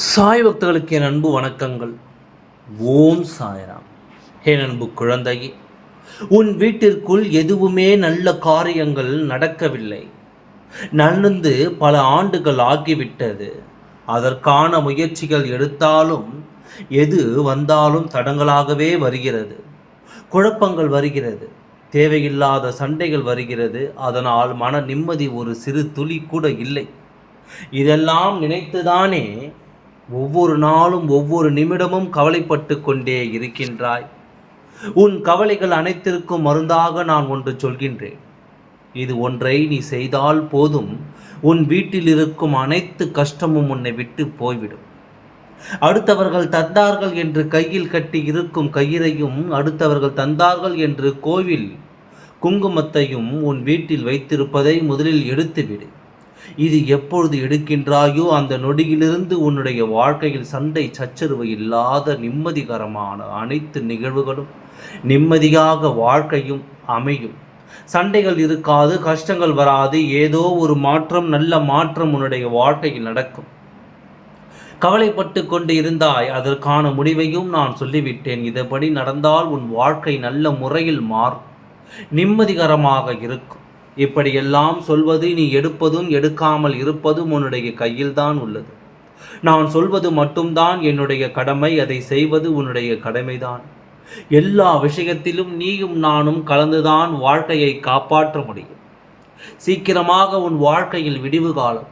சாய் பக்தர்களுக்கு என் அன்பு வணக்கங்கள். ஓம் சாய்ராம். என் அன்பு குழந்தையே உன் வீட்டிற்குள் எதுவுமே நல்ல காரியங்கள் நடக்கவில்லை. நடந்து பல ஆண்டுகள் ஆகிவிட்டது. அதற்கான முயற்சிகள் எடுத்தாலும் எது வந்தாலும் தடங்களாகவே வருகிறது. குழப்பங்கள் வருகிறது. தேவையில்லாத சண்டைகள் வருகிறது. அதனால் மன நிம்மதி ஒரு சிறு துளி கூட இல்லை. இதெல்லாம் நினைத்துதானே ஒவ்வொரு நாளும் ஒவ்வொரு நிமிடமும் கவலைப்பட்டு கொண்டே இருக்கின்றாய். உன் கவலைகள் அனைத்திற்கும் மருந்தாக நான் ஒன்று சொல்கின்றேன். இது ஒன்றை நீ செய்தால் போதும். உன் வீட்டில் இருக்கும் அனைத்து கஷ்டமும் உன்னை விட்டு போய்விடும். அடுத்தவர்கள் தந்தார்கள் என்று கையில் கட்டி இருக்கும் கயிறையும் அடுத்தவர்கள் தந்தார்கள் என்று கோவில் குங்குமத்தையும் உன் வீட்டில் வைத்திருப்பதை முதலில் எடுத்துவிடு. இது எப்பொழுது எடுக்கின்றாயோ அந்த நொடியிலிருந்து உன்னுடைய வாழ்க்கையில் சண்டை சச்சரவு இல்லாத நிம்மதிகரமான அனைத்து நிகழ்வுகளும் நிம்மதியாக வாழ்க்கையும் அமையும். சண்டைகள் இருக்காது கஷ்டங்கள் வராது ஏதோ ஒரு மாற்றம் நல்ல மாற்றம் உன்னுடைய வாழ்க்கையில் நடக்கும். கவலைப்பட்டு கொண்டு இருந்தாய் அதற்கான முடிவையும் நான் சொல்லிவிட்டேன். இதபடி நடந்தால் உன் வாழ்க்கை நல்ல முறையில் மாறும். நிம்மதிகரமாக இருக்கும். இப்படியெல்லாம் சொல்வது நீ எடுப்பதும் எடுக்காமல் இருப்பதும் உன்னுடைய கையில்தான் உள்ளது. நான் சொல்வது மட்டும்தான் என்னுடைய கடமை அதை செய்வது உன்னுடைய கடமைதான். எல்லா விஷயத்திலும் நீயும் நானும் கலந்துதான் வாழ்க்கையை காப்பாற்ற முடியும். சீக்கிரமாக உன் வாழ்க்கையில் விடிவு காலம்.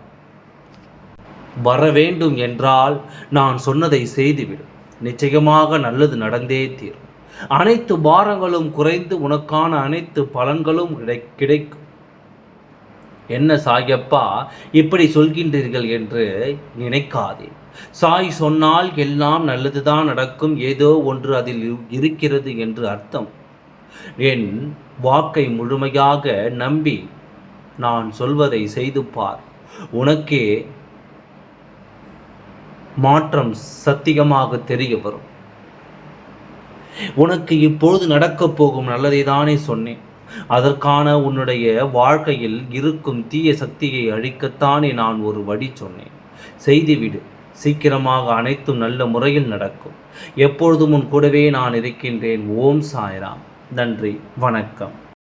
வர வேண்டும் என்றால் நான் சொன்னதை செய்துவிடும் நிச்சயமாக நல்லது நடந்தே தீரும். அனைத்து பாரங்களும் குறைந்து உனக்கான அனைத்து பலன்களும் கிடை கிடைக்கும். என்ன சாயப்பா இப்படி சொல்கின்றீர்கள் என்று நினைக்காதே. சாய் சொன்னால் எல்லாம் நல்லதுதான் நடக்கும் ஏதோ ஒன்று அதில் இருக்கிறது என்று அர்த்தம். என் வாக்கை முழுமையாக நம்பி நான் சொல்வதை செய்து பார். உனக்கே மாற்றம் சத்தியமாக தெரிய வரும். உனக்கு இப்பொழுது நடக்கப் போகும் நல்லதை தானே சொன்னேன். அதற்கான உன்னுடைய வாழ்க்கையில் இருக்கும் தீய சக்தியை அழிக்கத்தானே நான் ஒரு வழி சொன்னேன். செய்துவிடு சீக்கிரமாக அனைத்தும் நல்ல முறையில் நடக்கும். எப்பொழுதும் உன் கூடவே நான் இருக்கின்றேன். ஓம் சாய்ராம். நன்றி. வணக்கம்.